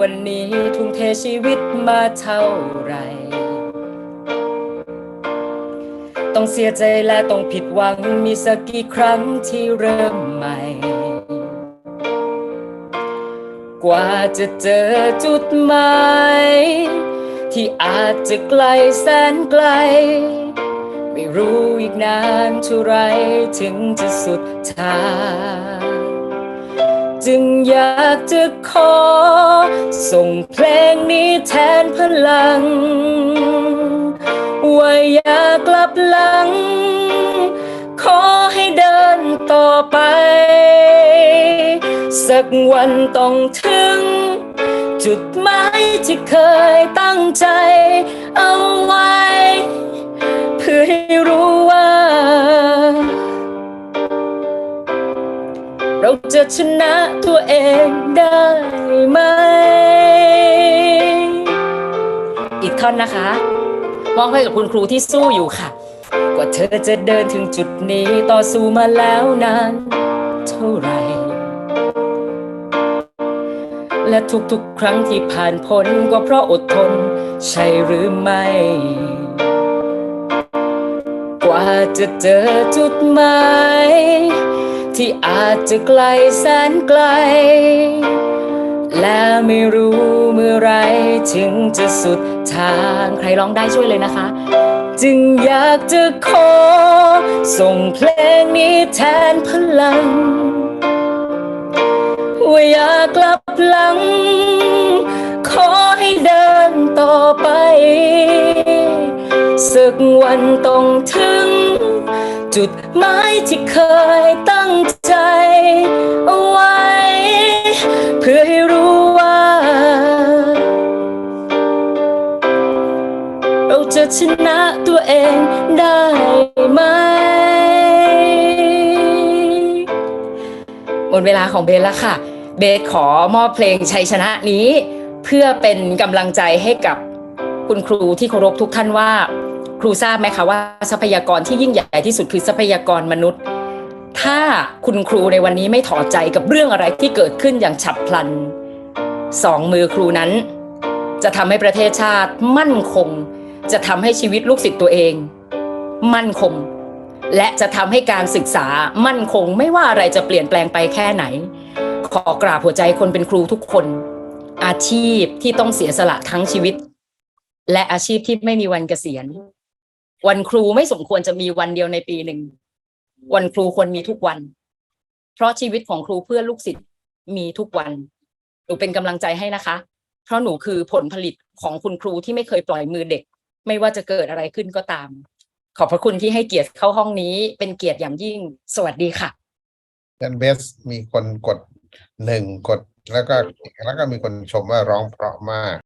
วันนี้ทุ่มเทชีวิตมาเท่าไหรต้องเสียใจและต้องผิดหวังมีสักกี่ครั้งที่เริ่มใหม่ กว่าจะเจอจุดหมายที่อาจจะไกลแสนไกล ไม่รู้อีกนานเท่าไรถึงจะสุดทาง จึงอยากจะขอ ส่งเพลงนี้แทนพลัง ว่าอย่ากลับหลัง ขอให้เดินต่อไป สักวันต้องถึง จุดหมายที่เคยตั้งใจเอาไว้ เราจะชนะตัวเองได้ไหม อีกท่อนนะคะ มอบให้กับคุณครูที่สู้อยู่ค่ะ กว่าเธอจะเดินถึงจุดนี้ต่อสู้มาแล้วนานเท่าไหร่และทุกๆ ครั้งที่ผ่านพ้นก็เพราะอดทน ใช่หรือไม่ กว่าจะเจอจุดหมาย ที่อาจจะไกลแสนไกล และไม่รู้เมื่อไรถึงจะสุดทางใครร้องได้ช่วยเลยนะคะ จึงอยากจะขอ ส่งเพลงนี้แทนพลัง ว่าอย่ากลับหลัง ขอให้เดินต่อไปสักวันต้องถึง จุดหมายที่เคยตั้งใจเอาไว้ เพื่อให้รู้ว่า เราจะชนะตัวเองได้ไหมหมดเวลาของเบสแล้วค่ะ เบสขอมอบเพลงชัยชนะนี้ เพื่อเป็นกำลังใจให้กับคุณครูที่เคารพทุกท่านว่า ครูทราบไหมคะว่าทรัพยากรที่ยิ่งใหญ่ที่สุดคือทรัพยากรมนุษย์ ถ้าคุณครูในวันนี้ไม่ถอดใจกับเรื่องอะไรที่เกิดขึ้นอย่างฉับพลันสองมือครูนั้น จะทำให้ประเทศชาติมั่นคง จะทำให้ชีวิตลูกศิษย์ตัวเอง มั่นคง และจะทำให้การศึกษามั่นคงไม่ว่าอะไรจะเปลี่ยนแปลงไปแค่ไหน ขอกราบหัวใจคนเป็นครูทุกคน อาชีพที่ต้องเสียสละทั้งชีวิต และอาชีพที่ไม่มีวันเกษียณ วันครูไม่สมควรจะมีวันเดียวในปีหนึ่ง วันครูควรมีทุกวัน เพราะชีวิตของครูเพื่อลูกศิษย์มีทุกวัน หนูเป็นกำลังใจให้นะคะ เพราะหนูคือผลผลิตของคุณครูที่ไม่เคยปล่อยมือเด็ก ไม่ว่าจะเกิดอะไรขึ้นก็ตาม ขอบพระคุณที่ให้เกียรติเข้าห้องนี้ เป็นเกียรติอย่างยิ่ง สวัสดีค่ะยันเบสมีคนกดหนึ่งกดแล้วก็แล้วก็มีคนชมว่าร้องเพราะมาก